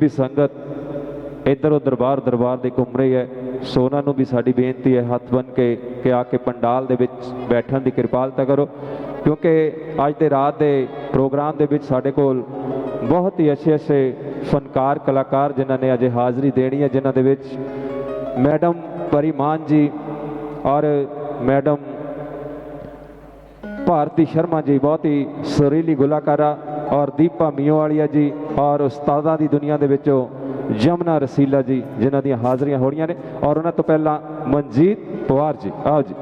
ਵੀ ਸੰਗਤ ਇੱਧਰੋਂ ਦਰਬਾਰ ਦਰਬਾਰ ਦੇ ਘੁੰਮ ਰਹੀ ਹੈ। ਸੋ ਉਹਨਾਂ ਨੂੰ ਵੀ ਸਾਡੀ ਬੇਨਤੀ ਹੈ, ਹੱਥ ਬੰਨ ਕੇ, ਕਿ ਆ ਕੇ ਪੰਡਾਲ ਦੇ ਵਿੱਚ ਬੈਠਣ ਦੀ ਕਿਰਪਾਲਤਾ ਕਰੋ। ਕਿਉਂਕਿ ਅੱਜ ਦੇ ਰਾਤ ਦੇ ਪ੍ਰੋਗਰਾਮ ਦੇ ਵਿੱਚ ਸਾਡੇ ਕੋਲ ਬਹੁਤ ਹੀ ਅੱਛੇ ਅੱਛੇ ਫਨਕਾਰ, ਕਲਾਕਾਰ ਜਿਨ੍ਹਾਂ ਨੇ ਅਜੇ ਹਾਜ਼ਰੀ ਦੇਣੀ ਹੈ, ਜਿਨ੍ਹਾਂ ਦੇ ਵਿੱਚ ਮੈਡਮ ਪਰਿਮਾਨ ਜੀ ਔਰ ਮੈਡਮ ਭਾਰਤੀ ਸ਼ਰਮਾ ਜੀ ਬਹੁਤ ਹੀ ਸੁਰੀਲੀ ਗੁਲਾਕਾਰਾ ਔਰ ਦੀਪਾ ਮੀਓਵਾਲੀਆ ਜੀ, ਔਰ ਉਸਤਾਦਾਂ ਦੀ ਦੁਨੀਆ ਦੇ ਵਿੱਚੋਂ ਜਮਨਾ ਰਸੀਲਾ ਜੀ, ਜਿਨ੍ਹਾਂ ਦੀਆਂ ਹਾਜ਼ਰੀਆਂ ਹੋਣੀਆਂ ਨੇ। ਔਰ ਉਹਨਾਂ ਤੋਂ ਪਹਿਲਾਂ ਮਨਜੀਤ ਪਵਾਰ ਜੀ, ਆਓ ਜੀ।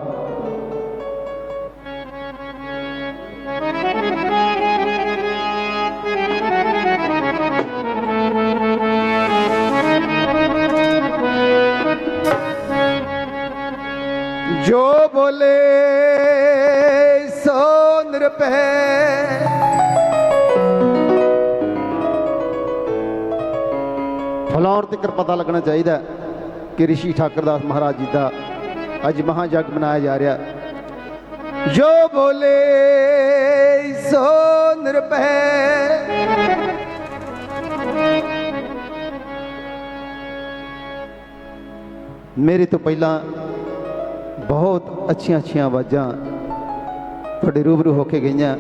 ਫਲਾਉਰ ਤੇ ਪਤਾ ਲੱਗਣਾ ਚਾਹੀਦਾ ਕਿ ਰਿਸ਼ੀ ਠਾਕਰਦਾਸ ਮਹਾਰਾਜ ਜੀ ਦਾ ਅੱਜ ਮਹਾ ਜਗ ਮਨਾਇਆ ਜਾ ਰਿਹਾ ਜੋ ਬੋਲੇ, ਸੋ ਨਿਰਭੈ। ਮੇਰੇ ਤੋਂ ਪਹਿਲਾਂ ਬਹੁਤ ਅੱਛੀਆਂ ਅੱਛੀਆਂ ਆਵਾਜ਼ਾਂ ਤੁਹਾਡੇ ਰੂਬਰੂ ਹੋ ਕੇ ਗਈਆਂ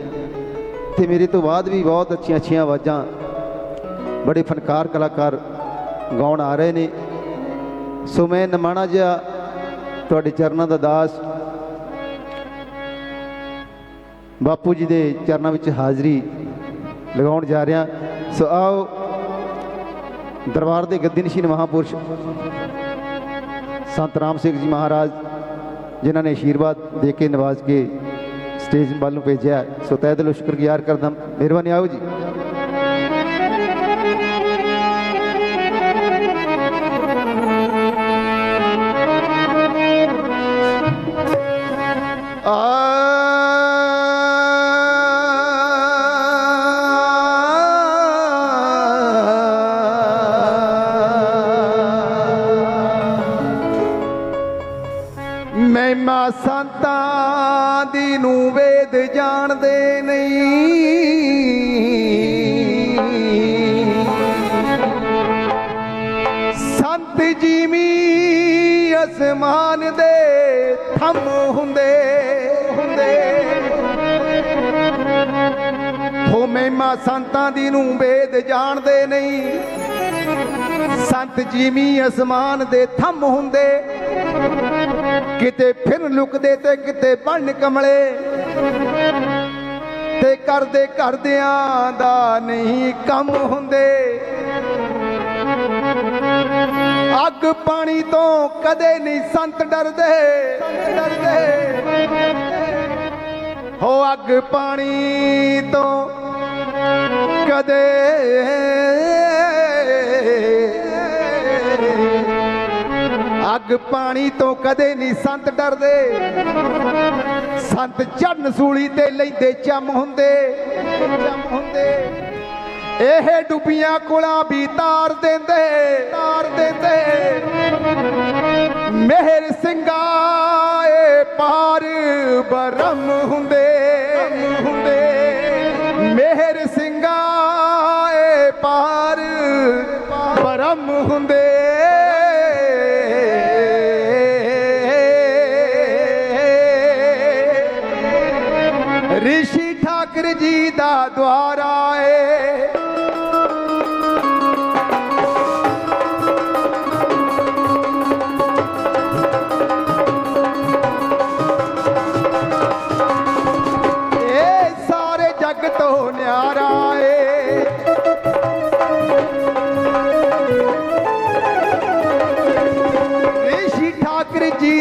ਤੇ ਮੇਰੇ ਤੋਂ ਬਾਅਦ ਵੀ ਬਹੁਤ ਅੱਛੀਆਂ ਅੱਛੀਆਂ ਆਵਾਜ਼ਾਂ ਬੜੇ ਫਨਕਾਰ ਕਲਾਕਾਰ ਗਾਉਣ ਆ ਰਹੇ ਨੇ। ਸੋ ਮੈਂ ਨਮਾਣਾ ਜਿਹਾ ਤੁਹਾਡੇ ਚਰਨਾਂ ਦਾ ਦਾਸ ਬਾਪੂ ਜੀ ਦੇ ਚਰਨਾਂ ਵਿੱਚ ਹਾਜ਼ਰੀ ਲਗਾਉਣ ਜਾ ਰਿਹਾ। ਸੋ ਆਓ, ਦਰਬਾਰ ਦੇ ਗੱਦੀ ਨਸ਼ੀਨ ਮਹਾਪੁਰਸ਼ ਸੰਤ ਰਾਮ ਸਿੰਘ ਜੀ ਮਹਾਰਾਜ, ਜਿਨ੍ਹਾਂ ਨੇ ਆਸ਼ੀਰਵਾਦ ਦੇ ਕੇ ਨਵਾਜ਼ ਕੇ ਸਟੇਜ ਵੱਲ ਨੂੰ ਭੇਜਿਆ। ਸੋ ਤਹਿ ਦਿਲੋਂ ਸ਼ੁਕਰਗੁਜ਼ਾਰ ਕਰਦਾ ਮਿਹਰਬਾਨੀ ਆਓ ਜੀ। ਥੰਮ ਹੁੰਦੇ ਹੁੰਦੇ। ਹੋ ਮਹਿਮਾ ਸੰਤਾਂ ਦੀ ਨੂੰ ਵੇਦ ਜਾਣਦੇ ਨਹੀਂ। ਸੰਤ ਜੀਵੀ ਅਸਮਾਨ ਦੇ ਥੰਮ ਹੁੰਦੇ। ਕਿਤੇ ਫਿਰ ਲੁਕਦੇ ਤੇ ਕਿਤੇ ਬਣ ਕਮਲੇ। ਤੇ ਕਰਦੇ ਕਰਦਿਆਂ ਦਾ ਨਹੀਂ ਕੰਮ ਹੁੰਦੇ। ਅੱਗ ਪਾਣੀ ਤੋਂ ਕਦੇ ਨਹੀਂ ਸੰਤ ਡਰਦੇ। ਸੰਤ ਡਰਦੇ ਹੋ ਅੱਗ ਪਾਣੀ ਤੋਂ ਕਦੇ ਅੱਗ ਪਾਣੀ ਤੋਂ ਕਦੇ ਨਹੀਂ ਸੰਤ ਡਰਦੇ। ਸੰਤ ਚੜਨ ਸੂਲੀ ਤੇ ਲੈਂਦੇ ਚੰਮ ਹੁੰਦੇ। ਚੰਮ ਹੁੰਦੇ। ਇਹ ਡੁੱਬੀਆਂ ਕੁਲਾਂ ਵੀ ਤਾਰ ਦਿੰਦੇ ਤਾਰ ਦਿੰਦੇ। ਮਿਹਰ ਸਿੰਘਾ ਪਾਰ ਬਰਮ ਹੁੰਦੇ। ਹੁੰਦੇ ਮਿਹਰ ਸਿੰਘਾ ਪਾਰ ਬਰਮ ਹੁੰਦੇ। ਰਿਸ਼ੀ ਠਾਕਰ ਜੀ ਦਾ ਦੁਆਰਾ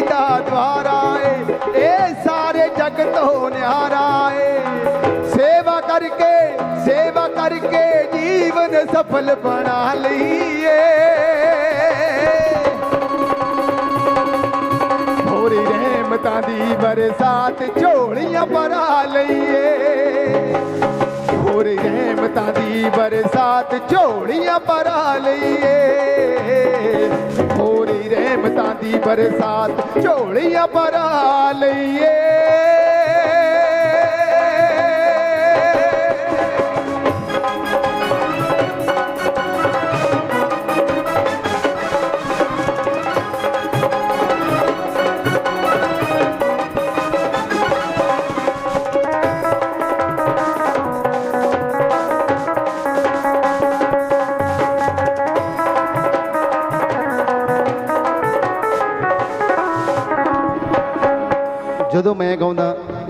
ਠਾਕਰ ਦਾ ਦੁਆਰਾ ਏ ਇਹ ਸਾਰੇ ਜਗ ਤੋਂ ਨਿਆਰਾ ਏ ਸੇਵਾ ਕਰਕੇ ਸੇਵਾ ਕਰਕੇ ਜੀਵਨ ਸਫਲ ਬਣਾ ਲਈਏ। ਹੋਰੀ ਰਹਿਮਤਾਂ ਦੀ ਬਰਸਾਤ ਝੋਲੀਆਂ ਭਰਾ ਲਈਏ। ਹੋਰੀ ਰਹਿਮਤਾਂ ਦੀ ਬਰਸਾਤ ਝੋਲੀਆਂ ਭਰਾ ਲਈਏ। ਹੋਰੀ ਰਹਿਮਤਾਂ ਦੀ ਬਰਸਾਤ ਝੋਲੀਆਂ ਭਰਾ ਲਈਏ।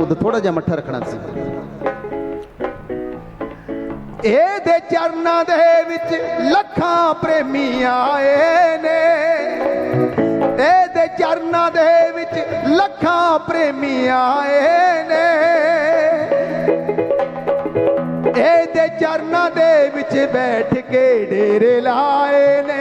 ਗਾਉਂਦਾ ਥੋੜਾ ਜਿਹਾ ਮੱਠਾ ਰੱਖਣਾ ਸੀ। ਇਹਦੇ ਚਰਨਾਂ ਦੇ ਵਿੱਚ ਲੱਖਾਂ ਪ੍ਰੇਮੀ ਆਏ ਨੇ। ਇਹਦੇ ਚਰਨਾਂ ਦੇ ਵਿੱਚ ਲੱਖਾਂ ਪ੍ਰੇਮੀ ਆਏ ਨੇ। ਇਹਦੇ ਚਰਨਾਂ ਦੇ ਵਿੱਚ ਬੈਠ ਕੇ ਡੇਰੇ ਲਾਏ ਨੇ।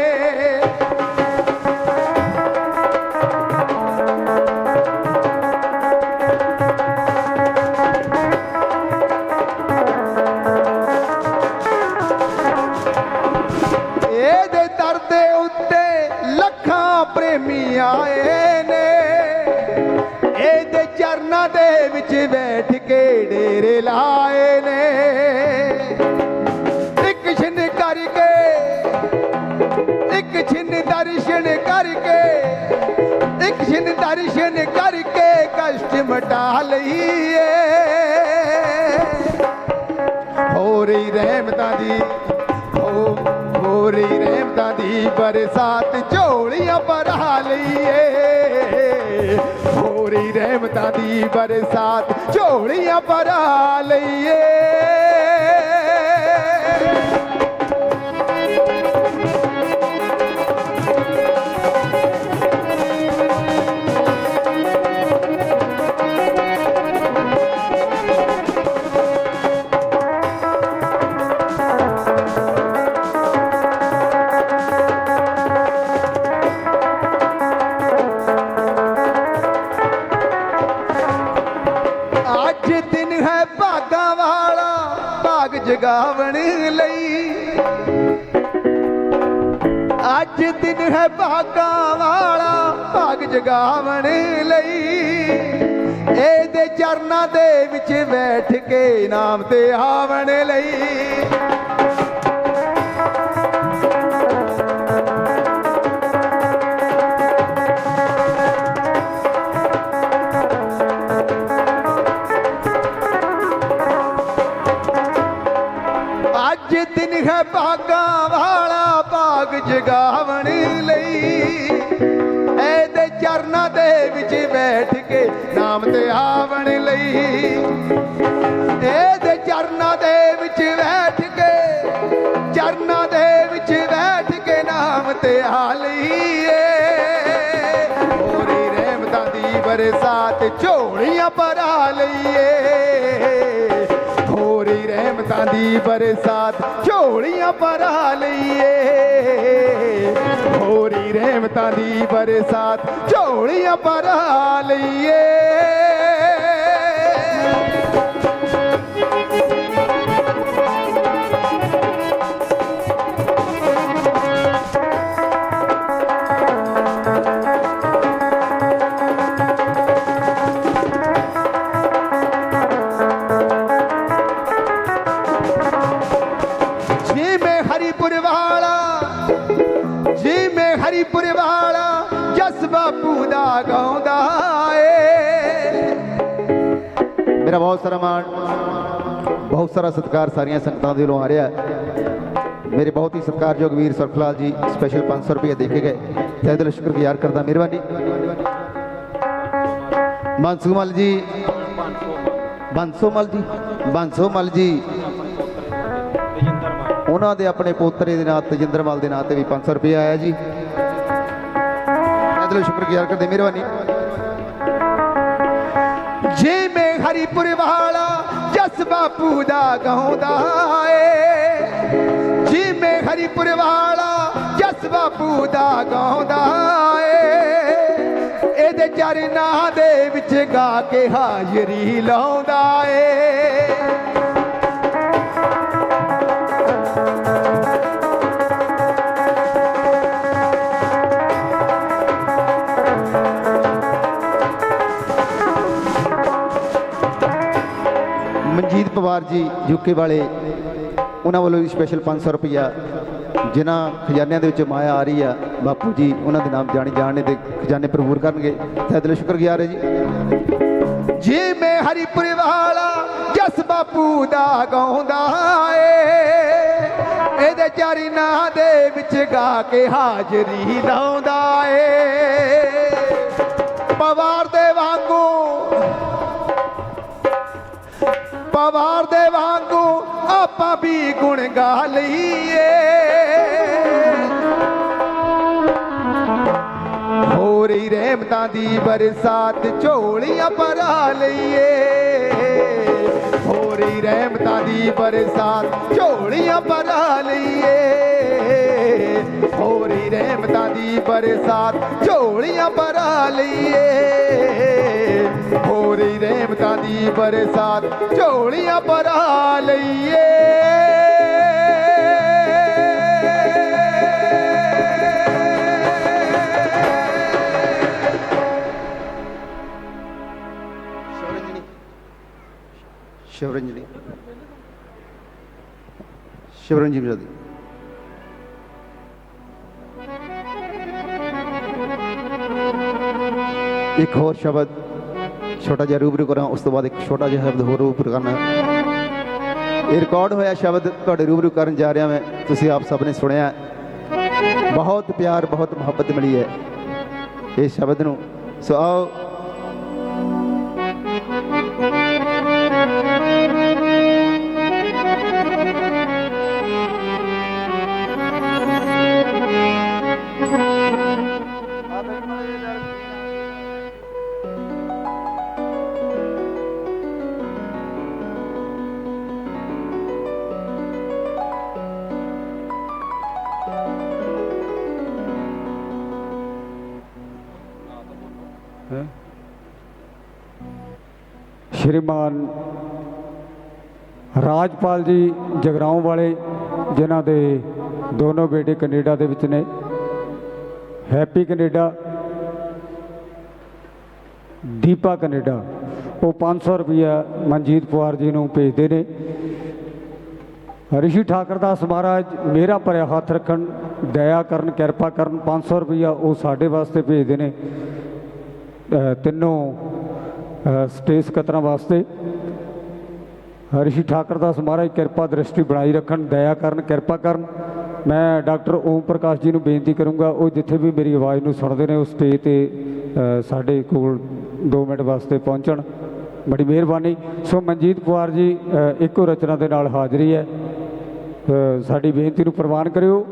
ਵਿੱਚ ਬੈਠ ਕੇ ਡੇਰੇ ਲਾਏ ਨੇ। ਇੱਕ ਛਿਨ ਕਰਕੇ, ਇੱਕ ਛਿਨ ਦਰਸ਼ਨ ਕਰਕੇ, ਇੱਕ ਛਿਨ ਦਰਸ਼ਨ ਕਰਕੇ ਕਸ਼ਟ ਮਟਾ ਲਈਏ। ਹੋ ਰਹੀ ਰਹਿਮਤਾਂ ਦੀ ਹੋ ਹੋ ਰਹੀ ਰਹਿਮਤਾਂ ਦੀ ਬਰਸਾਤ ਝੋਲੀਆਂ ਭਰਾ ਲਈਏ। ਹੋ ਰਹਿਮਤਾਂ ਦੀ ਬਰਸਾਤ ਝੋਲੀਆਂ ਭਰਾ ਲਈਏ। ਭਾਗਾਂ ਵਾਲਾ ਭਾਗ ਜਗਾਵਣ ਲਈ। ਇਹਦੇ ਚਰਨਾਂ ਦੇ ਵਿੱਚ ਬੈਠ ਕੇ ਨਾਮ ਤੇ ਆਵਣ ਲਈ। ਇਹਦੇ ਚਰਨਾਂ ਦੇ ਵਿੱਚ ਬੈਠ ਕੇ, ਚਰਨਾਂ ਦੇ ਵਿੱਚ ਬੈਠ ਕੇ ਨਾਮ ਤੇ ਆ ਲਈਏ। ਹੋਰੀ ਰਹਿਮਤਾਂ ਦੀ ਬਰਸਾਤ ਝੋਲੀਆਂ ਭਰਾ ਲਈਏ। ਦੀ ਬਰਸਾਤ ਝੋਲੀਆਂ ਭਰਾ ਲਈਏ। ਹੋਰੀ ਰਹਿਮਤਾਂ ਦੀ ਬਰਸਾਤ ਝੋਲੀਆਂ ਭਰਾ ਲਈਏ। ਸਾਰਾ ਸਤਿਕਾਰ ਸਾਰੀਆਂ ਸੰਗਤਾਂ ਦੇ ਵੱਲੋਂ ਆ ਰਿਹਾ ਮੇਰੇ ਬਹੁਤ ਹੀ ਸਤਿਕਾਰਯੋਗ ਵੀਰ ਸਰਫਲਾਲ ਜੀ ਸਪੈਸ਼ਲ 500 ਰੁਪਏ ਦੇ ਕੇ ਗਏ। ਤਹਿ ਦਿਲੋਂ ਸ਼ੁਕਰਗੁਜ਼ਾਰ ਕਰਦਾ, ਮਿਹਰਬਾਨੀ। ਮਨਸੂਮਲ ਜੀ ਬੰਸੋਮਲ ਜੀ ਬੰਸੋਮਲ ਜੀ। ਉਹਨਾਂ ਦੇ ਆਪਣੇ ਪੋਤਰੇ ਦੇ ਨਾਂ ਤਜਿੰਦਰਮਲ ਦੇ ਨਾਂ ਤੇ ਵੀ 500 ਰੁਪਏ ਆਇਆ ਜੀ। ਮੈਂ ਦਿਲੋਂ ਸ਼ੁਕਰਗੁਜ਼ਾਰ ਕਰਦੇ, ਮਿਹਰਬਾਨੀ। ਬਾਪੂ ਦਾ ਗਾਉਂਦਾ ਏ। ਜੀ ਮੈਂ ਹਰੀਪੁਰ ਵਾਲਾ ਜਸ ਬਾਪੂ ਦਾ ਗਾਉਂਦਾ ਏ। ਇਹਦੇ ਚਰਨਾਂ ਦੇ ਵਿੱਚ ਗਾ ਕੇ ਹਾਜ਼ਰੀ ਲਾਉਂਦਾ ਏ। ਪਵਾਰ ਜੀ ਯੂਕੇ ਵਾਲੇ, ਉਹਨਾਂ ਵੱਲੋਂ ਵੀ ਸਪੈਸ਼ਲ 500 ਰੁਪਇਆ ਜਿਨ੍ਹਾਂ ਖਜ਼ਾਨਿਆਂ ਦੇ ਵਿੱਚ ਮਾਇਆ ਆ ਰਹੀ ਆ, ਬਾਪੂ ਜੀ ਉਹਨਾਂ ਦੇ ਨਾਮ ਜਾਣੀ ਜਾਣਨੇ ਦੇ ਖਜ਼ਾਨੇ ਭਰਪੂਰ ਕਰਨਗੇ। ਤਹਿ ਦਿਲੋਂ ਸ਼ੁਕਰਗੁਜ਼ਾਰ ਹੈ ਜੀ। ਜੀ ਮੈਂ ਹਰੀਪੁਰ ਵਾਲਾ ਜਸ ਬਾਪੂ ਦਾ ਗਾਉਂਦਾ ਏ, ਇਹਦੇ ਚਾਰੀ ਨਾਂ ਦੇ ਵਿੱਚ ਗਾ ਕੇ ਹਾਜ਼ਰੀ ਲਾਉਂਦਾ ਏ। ਪਵਾਰ ਦੇ ਵਾਂਗੂ ਪਵਾਰ ਦੇ ਵਾਂਗੂ ਆਪਾਂ ਵੀ ਗੁਣ ਗਾ ਲਈਏ। ਹੋਰੀ ਰਹਿਮਤਾਂ ਦੀ ਬਰਸਾਤ ਝੋਲੀਆਂ ਭਰਾ ਲਈਏ। ਹੋਰੀ ਰਹਿਮਤਾਂ ਦੀ ਬਰਸਾਤ ਝੋਲੀਆਂ ਭਰਾ ਲਈਏ। ਹੋਰੀ ਰਹਿਮਤਾਂ ਦੀ ਬਰਸਾਤ, ਝੋਲੀਆਂ ਭਰਾ ਲਈਏ। ਹੋਰੀ ਰਹਿਮਤਾਂ ਦੀ ਬਰਸਾਤ, ਝੋਲੀਆਂ ਭਰਾ ਲਈਏ। ਸ਼ਿਵਰੰਜਨੀ ਸ਼ਿਵਰੰਜਨੀ ਸ਼ਿਵਰੰਜਨੀ ਜੀ ਇੱਕ ਹੋਰ ਸ਼ਬਦ ਛੋਟਾ ਜਿਹਾ ਰੂਬਰੂ ਕਰਾਂ ਉਸ ਤੋਂ ਬਾਅਦ ਇੱਕ ਛੋਟਾ ਜਿਹਾ ਸ਼ਬਦ ਹੋਰ ਰੂਬਰੂ ਕਰਨਾ ਇਹ ਰਿਕਾਰਡ ਹੋਇਆ ਸ਼ਬਦ ਤੁਹਾਡੇ ਰੂਬਰੂ ਕਰਨ ਜਾ ਰਿਹਾ ਮੈਂ ਤੁਸੀਂ ਆਪ ਸਭ ਨੇ ਸੁਣਿਆ ਬਹੁਤ ਪਿਆਰ ਬਹੁਤ ਮੁਹੱਬਤ ਮਿਲੀ ਹੈ ਇਸ ਸ਼ਬਦ ਨੂੰ ਸੋ ਆਓ ਸ਼੍ਰੀਮਾਨ ਰਾਜਪਾਲ ਜੀ ਜਗਰਾਉਂ ਵਾਲੇ, ਜਿਨ੍ਹਾਂ ਦੇ ਦੋਨੋਂ ਬੇਟੇ ਕੈਨੇਡਾ ਦੇ ਵਿੱਚ ਨੇ। ਹੈਪੀ ਕੈਨੇਡਾ, ਦੀਪਾ ਕੈਨੇਡਾ, ਉਹ 500 ਰੁਪਇਆ ਮਨਜੀਤ ਪਵਾਰ ਜੀ ਨੂੰ ਭੇਜਦੇ ਨੇ। ਰਿਸ਼ੀ ਠਾਕਰ ਦਾਸ ਮਹਾਰਾਜ ਮੇਰਾ ਭਰਿਆ ਹੱਥ ਰੱਖਣ, ਦਇਆ ਕਰਨ, ਕਿਰਪਾ ਕਰਨ 500 ਰੁਪਇਆ ਉਹ ਸਾਡੇ ਵਾਸਤੇ ਭੇਜਦੇ ਨੇ। ਤਿੰਨੋਂ ਸਟੇਜ ਕਤਰਾਂ ਵਾਸਤੇ ਰਿਸ਼ੀ ਠਾਕਰ ਦਾ ਮਹਾਰਾਜ ਕਿਰਪਾ ਦ੍ਰਿਸ਼ਟੀ ਬਣਾਈ ਰੱਖਣ, ਦਇਆ ਕਰਨ, ਕਿਰਪਾ ਕਰਨ। ਮੈਂ ਡਾਕਟਰ ਓਮ ਪ੍ਰਕਾਸ਼ ਜੀ ਨੂੰ ਬੇਨਤੀ ਕਰੂੰਗਾ, ਉਹ ਜਿੱਥੇ ਵੀ ਮੇਰੀ ਆਵਾਜ਼ ਨੂੰ ਸੁਣਦੇ ਨੇ ਉਹ ਸਟੇਜ ਤੇ ਸਾਡੇ ਕੋਲ 2 ਮਿੰਟ ਵਾਸਤੇ ਪਹੁੰਚਣ। ਬੜੀ ਮਿਹਰਬਾਨੀ। ਸੋ ਮਨਜੀਤ ਕੁਮਾਰ ਜੀ ਇੱਕੋ ਰਚਨਾ ਦੇ ਨਾਲ ਹਾਜ਼ਰੀ ਹੈ। ਸਾਡੀ ਬੇਨਤੀ ਨੂੰ ਪ੍ਰਵਾਨ ਕਰਿਓ।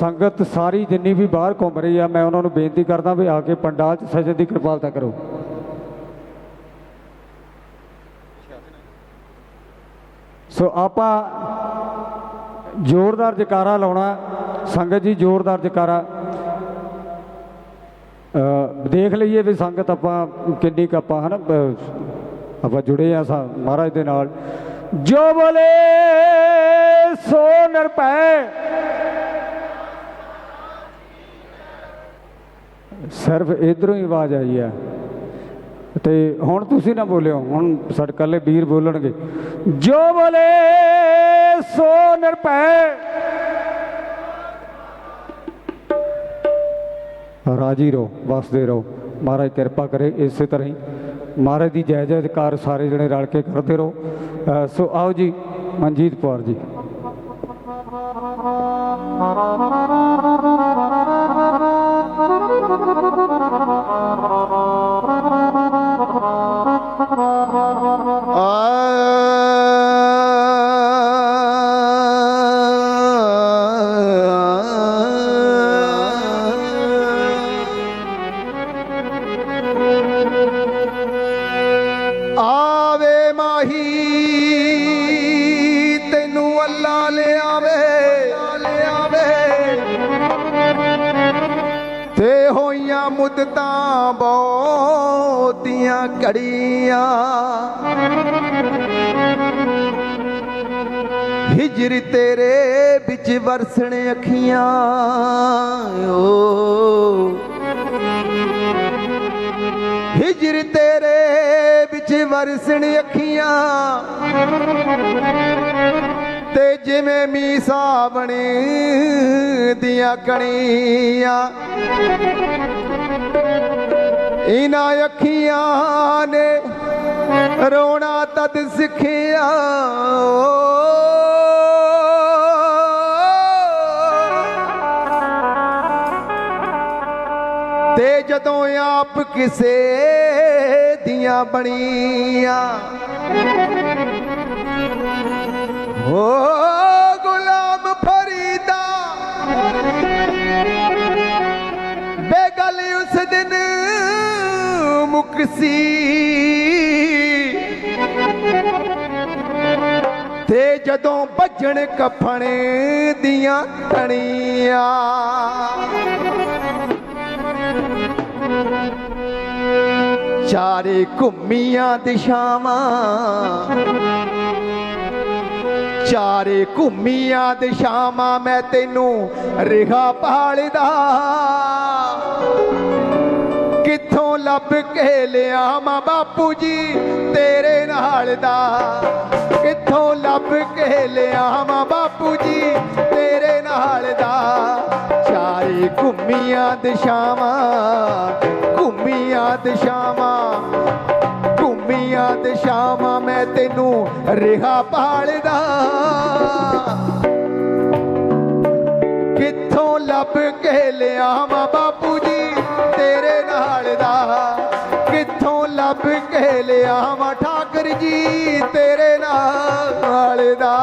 ਸੰਗਤ ਸਾਰੀ ਜਿੰਨੀ ਵੀ ਬਾਹਰ ਘੁੰਮ ਰਹੀ ਆ, ਮੈਂ ਉਹਨਾਂ ਨੂੰ ਬੇਨਤੀ ਕਰਦਾ ਵੀ ਆ ਕੇ ਪੰਡਾਲ 'ਚ ਸਜਣ ਦੀ ਕਿਰਪਾਲਤਾ ਕਰੋ। ਸੋ ਆਪਾਂ ਜ਼ੋਰਦਾਰ ਜਕਾਰਾ ਲਾਉਣਾ। ਸੰਗਤ ਜੀ ਜ਼ੋਰਦਾਰ ਜਕਾਰਾ। ਦੇਖ ਲਈਏ ਵੀ ਸੰਗਤ ਆਪਾਂ ਕਿੰਨੀ ਕੁ ਆਪਾਂ ਹਨਾ ਅ, ਆਪਾਂ ਜੁੜੇ ਆ ਮਹਾਰਾਜ ਦੇ ਨਾਲ। ਜੋ ਬੋਲੇ ਸੋ ਨਿਰਭੈ ਸਿਰਫ ਇਧਰੋਂ ਹੀ ਆਵਾਜ਼ ਆਈ ਆ। ਤੇ ਹੁਣ ਤੁਸੀਂ ਨਾ ਬੋਲਿਓ, ਹੁਣ ਸਾਡੇ ਕੱਲੇ ਵੀਰ ਬੋਲਣਗੇ। ਜੋ ਬੋਲੇ, ਸੋ ਨਿਰਭੈ। ਰਾਜੀ ਰਹੋ, ਵਸਦੇ ਰਹੋ। ਮਹਾਰਾਜ ਕਿਰਪਾ ਕਰੇ ਇਸੇ ਤਰ੍ਹਾਂ ਹੀ। ਮਹਾਰਾਜ ਦੀ ਜੈ ਜੈਕਾਰ ਸਾਰੇ ਜਣੇ ਰਲ ਕੇ ਕਰਦੇ ਰਹੋ। ਸੋ ਆਓ ਜੀ, ਮਨਜੀਤ ਕੌਰ ਜੀ। ਤੇ ਜਿਵੇਂ ਮੀ ਸਾਵਣ ਦੀਆਂ ਕਣੀਆਂ ਇਨਾ ਅੱਖੀਆਂ ਨੇ ਰੋਣਾ ਤਦ ਸਿੱਖਿਆ। ਤੇ ਜਦੋਂ ਆਪ ਕਿਸੇ ਦੀਆਂ ਬਣੀਆਂ ਓ ਗੁਲਾਮ ਫਰੀਦਾ। ਬੇਗਲ ਉਸ ਦਿਨ ਮੁਕਸੀ। ਤੇ ਜਦੋਂ ਭੱਜਣ ਕਫਣ ਦੀਆਂ ਕਣੀਆਂ। ਚਾਰੇ ਘੁੰਮੀਆਂ ਦਿਸ਼ਾਵਾਂ। ਚਾਰੇ ਘੁੰਮੀਆਂ ਦਿਸ਼ਾਵਾਂ ਮੈਂ ਤੈਨੂੰ ਰਿਹਾ ਪਾਲਦਾ ਕਿੱਥੋਂ ਲੱਭ ਕੇ ਲਿਆਵਾਂ ਬਾਪੂ ਜੀ ਤੇਰੇ ਨਾਲ ਦਾ? ਕਿੱਥੋਂ ਲੱਭ ਕੇ ਲਿਆਵਾਂ ਬਾਪੂ ਜੀ ਤੇਰੇ ਨਾਲ ਦਾ? ਚਾਰੇ ਘੁੰਮੀਆਂ ਦਿਸ਼ਾਵਾਂ ਘੁੰਮੀਆਂ ਦਿਸ਼ਾਵਾਂ ਘੁੰਮੀਆਂ ਦਿਸ਼ਾਵਾਂ ਮੈਂ ਤੈਨੂੰ ਰਿਹਾ ਪਾਲਦਾ ਕਿੱਥੋਂ ਲੱਭ ਕੇ ਲਿਆਵਾਂ ਬਾਪੂ ਜੀ ਤੇਰੇ ਨਾਲ ਦਾ? ਕਿੱਥੋਂ ਲੱਭ ਕੇ ਲਿਆਵਾਂ ਠਾਕਰ ਜੀ ਤੇਰੇ ਨਾਲ ਦਾ?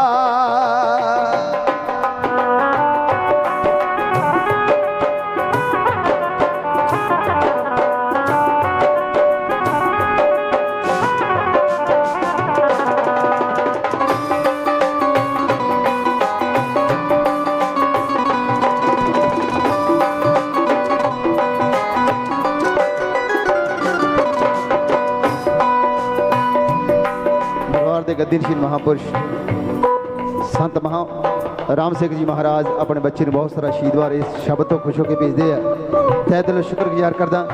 ਦਰਬਾਰ ਮਹਾਪੁਰਸ਼ ਸੰਤ ਮਹਾ ਰਾਮ ਸਿੰਘ ਜੀ ਮਹਾਰਾਜ ਆਪਣੇ ਬੱਚੇ ਨੂੰ ਬਹੁਤ ਸਾਰਾ ਆਸ਼ੀਰਵਾਦ ਇਸ ਸ਼ਬਦ ਤੋਂ ਖੁਸ਼ ਹੋ ਕੇ ਭੇਜਦੇ ਆ। ਤਹਿ ਦਿਲੋਂ ਸ਼ੁਕਰਗੁਜ਼ਾਰ ਕਰਦਾ।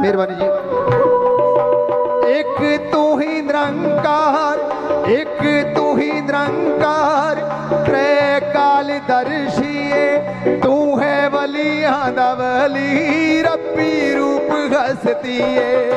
ਮਿਹਰਬਾਨੀ ਜੀ। ਇੱਕ ਤੂੰ ਹੀ ਨਿਰੰਕਾਰ, ਇੱਕ ਤੂੰ ਹੀ ਨਿਰੰਕਾਰ ਤ੍ਰੈ ਕਾਲ ਦਰਸ਼ੀਏ, ਤੂੰ ਹੈ ਵਲੀਆਂ ਦਾ ਵਲੀ ਰੱਬੀ ਰੂਪ ਹਸਤੀਏ।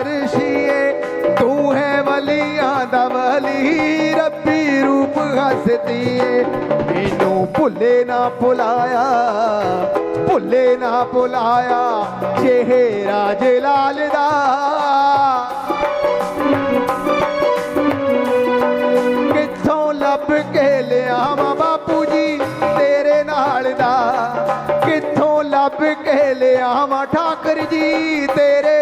ਕਾਲ ਤੂੰ ਹੈ ਵਲੀਆਂ ਦਾ ਵਲੀ, ਰੱਬੀ ਰੂਪ ਹਸਤੀਏ ਮੈਨੂੰ ਭੁੱਲੇ ਨਾ ਭੁਲਾਇਆ, ਭੁੱਲੇ ਨਾ ਭੁਲਾਇਆ, ਚਿਹਰਾ ਜਲਾਲ ਦਾ। ਕਿੱਥੋਂ ਲੱਭ ਕੇ ਲਿਆਵਾਂ ਬਾਪੂ ਜੀ ਤੇਰੇ ਨਾਲ ਦਾ? ਕਿੱਥੋਂ ਲੱਭ ਕੇ ਲਿਆਵਾਂ ਠਾਕਰ ਜੀ ਤੇਰੇ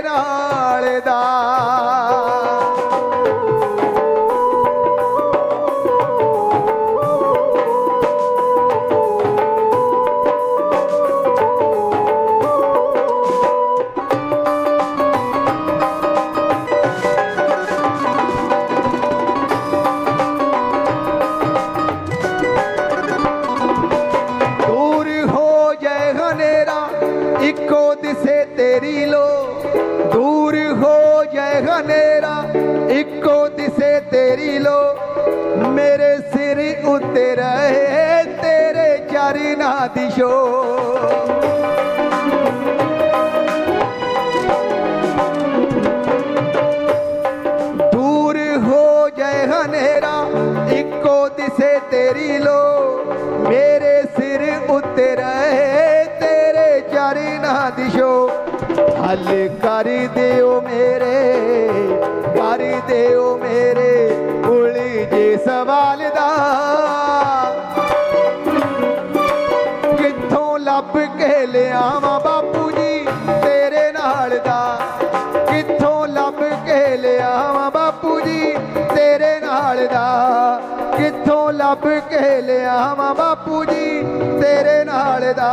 ਨਾਲ ਦਿਸੇ ਬਾਪੂ ਜੀ ਤੇਰੇ ਨਾਲ ਦਾ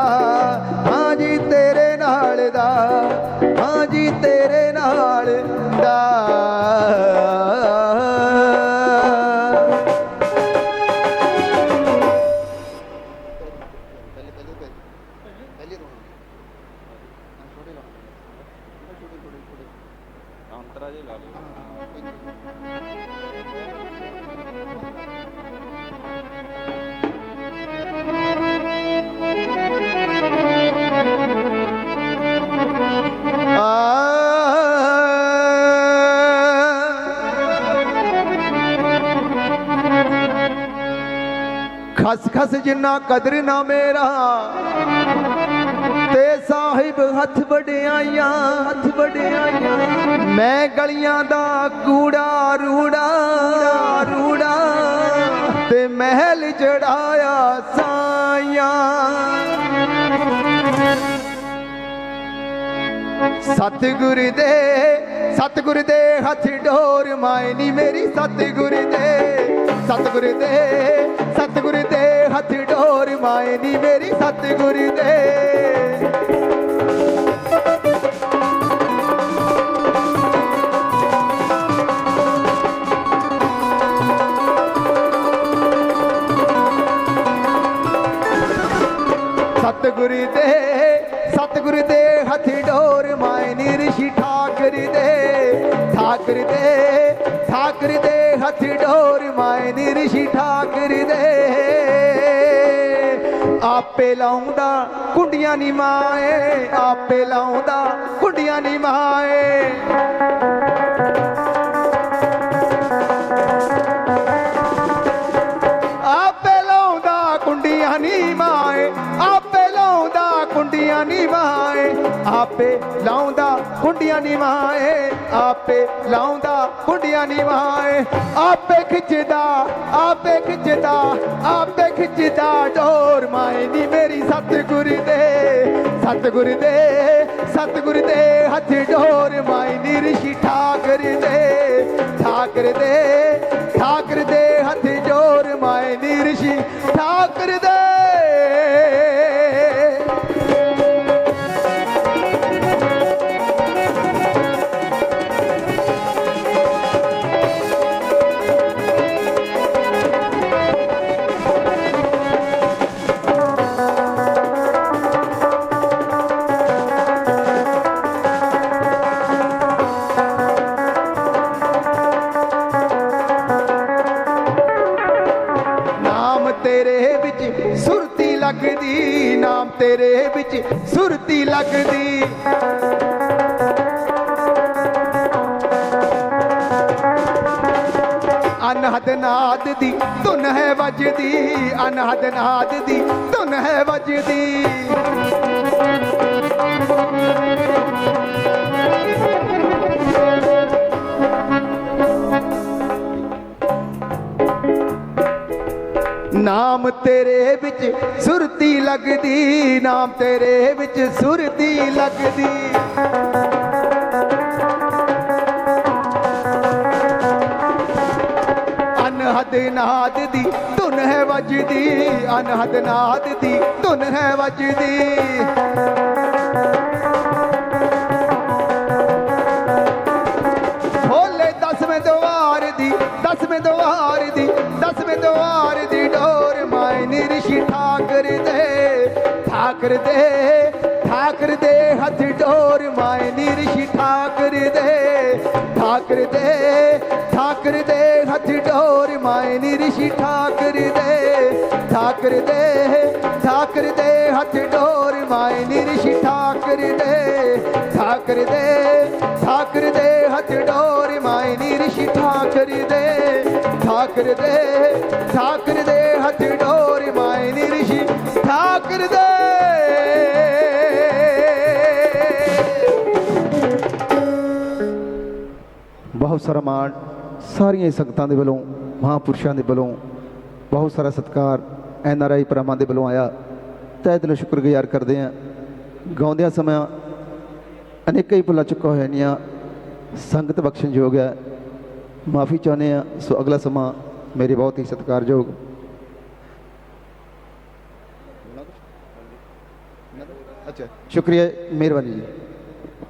ਖਸ ਜਿੰਨਾ ਕਦਰ ਨਾ ਮੇਰਾ। ਤੇ ਸਾਹਿਬ ਹੱਥ ਵਡਿਆਈਆਂ ਹੱਥ ਵਡਿਆਈਆਂ। ਮੈਂ ਗਲੀਆਂ ਦਾ ਕੂੜਾ ਰੂੜਾ ਰੂੜਾ। ਤੇ ਮਹਿਲ ਚੜਾਇਆ ਸਾਈਆਂ। ਸਤਿਗੁਰ ਦੇ ਸਤਿਗੁਰ ਦੇ ਹੱਥ ਡੋਰ ਮਾਇਨੀ ਮੇਰੀ। ਸਤਿਗੁਰ ਦੇ ਸਤਿਗੁਰ ਦੇ ਸਤਿਗੁਰ ਦੇ ਹੱਥ ਡੋਰ ਮਾਇਨੀ ਮੇਰੀ ਸਤਿਗੁਰ ਦੇ। ਸਤਿਗੁਰ ਦੇ ਸਤਿਗੁਰ ਦੇ ਹੱਥ ਡੋਰ ਮਾਇਨੀ ਰਿਸ਼ੀ ਠਾਕਰ ਦੇ। ਠਾਕਰ ਦੇ ਠਾਕਰ ਦੇ ਹੱਥ ਡੋਰ ਮਾਇਨੀ ਰਿਸ਼ੀ ਠਾਕਰ ਦੇ। ਆਪੇ ਲਾਉਂਦਾ, ਕੁੰਡੀਆਂ ਨੀ ਮਾਏ। ਆਪੇ ਲਾਉਂਦਾ, ਕੁੰਡੀਆਂ ਨੀ ਮਾਏ। ਆਪੇ ਲਾਉਂਦਾ, ਕੁੰਡੀਆਂ ਨੀ ਮਾਏ। ਆਪੇ ਲਾਉਂਦਾ, ਕੁੰਡੀਆਂ ਨੀ ਮਾਏ। ਆਪੇ ਲਾਉਂਦਾ, ਕੁੰਡੀਆਂ ਨੀ ਮਾਏ। ਆਪੇ ਲਾਉਂਦਾ, ਕੁੰਡੀਆਂ ਨੀ ਮਾਏ। ਆਪੇ ਖਿੱਚਦਾ ਆਪੇ ਖਿੱਚਦਾ ਤੇ ਖਿੱਚਦਾ ਡੋਰ ਮਾਏ ਦੀ ਮੇਰੀ ਸਤਿਗੁਰ ਦੇ ਸਤਿਗੁਰ ਦੇ ਸਤਿਗੁਰ ਦੇ ਹੱਥ ਡੋਰ ਮਾਏ ਦੀ ਰਿਸ਼ੀ ਠਾਕਰ ਦੇ ਅਨਹਦ ਨਾਦ ਦੀ ਧੁਨ ਹੈ ਵੱਜਦੀ। ਨਾਮ ਤੇਰੇ ਵਿੱਚ ਸੁਰਤੀ ਲੱਗਦੀ, ਨਾਮ ਤੇਰੇ ਵਿੱਚ ਸੁਰਤੀ ਲੱਗਦੀ। ਅਨਹਦ ਨਾਦ ਦੀ ਧੁਨ ਹੈ ਵੱਜਦੀ, ਅਨਹਦ ਨਾਦ ਦੀ ਧੁਨ ਹੈ ਵੱਜਦੀ। ਹੋਲੇ ਦਸਵੇਂ ਦਵਾਰ ਦੀ, ਦਸਵੇਂ ਦਵਾਰ ਦੀ, ਦਸਵੇਂ ਦਵਾਰ ਦੀ ਡੋਰ ਮਾਇਨੀ ਰਿਸ਼ੀ ਠਾਕਰ ਦੇ ਠਾਕਰ ਦੇ ਠਾਕਰ ਦੇ ਹੱਥ ਡੋਰ ਮਾਇਨੀ ਰਿਸ਼ੀ ਠਾਕਰ ਦੇ ਠਾਕਰ ਦੇ ਡੋਰ ਮਾਇਨੀ ਰਿਸ਼ੀ ਠਾਕਰ ਦੇ ਠਾਕਰ ਦੇ ਠਾਕਰ ਦੇ ਹੱਥ ਡੋਰ ਮਾਇਨੀ ਰਿਸ਼ੀ ਠਾਕਰ ਦੇ ਠਾਕਰ ਦੇ ਠਾਕਰ ਦੇ ਹੱਥ ਡੋਰ ਮਾਇਨੀ ਰਿਸ਼ੀ ਠਾਕਰ ਦੇ ਠਾਕਰ ਦੇ ਠਾਕਰ ਦੇ ਹੱਥ ਡੋਰ ਮਾਇਨੀ ਰਿਸ਼ੀ ਠਾਕਰ ਦੇ। ਬਹੁਤ ਸਾਰਾ ਮਾਣ ਸਾਰੀਆਂ ਸੰਗਤਾਂ ਦੇ ਵੱਲੋਂ ਮਹਾਪੁਰਸ਼ਾਂ ਦੇ ਵੱਲੋਂ ਬਹੁਤ ਸਾਰਾ ਸਤਿਕਾਰ ਐਨ ਆਰ ਆਈ ਭਰਾਵਾਂ ਦੇ ਵੱਲੋਂ ਆਇਆ। ਤਹਿ ਦਿਲੋਂ ਸ਼ੁਕਰਗੁਜ਼ਾਰ ਕਰਦੇ ਹਾਂ। ਗਾਉਂਦਿਆਂ ਸਮਾਂ ਅਨੇਕਾਂ ਹੀ ਭੁੱਲਾਂ ਚੁੱਕਾ ਹੋਇਆ ਨੀਆਂ ਸੰਗਤ ਬਖਸ਼ਣਯੋਗ ਹੈ। ਮਾਫੀ ਚਾਹੁੰਦੇ ਆ ਸੋ ਅਗਲਾ ਸਮਾਂ ਮੇਰੇ ਬਹੁਤ ਹੀ ਸਤਿਕਾਰਯੋਗ। ਅੱਛਾ, ਸ਼ੁਕਰੀਆ। ਮਿਹਰਬਾਨੀ ਜੀ।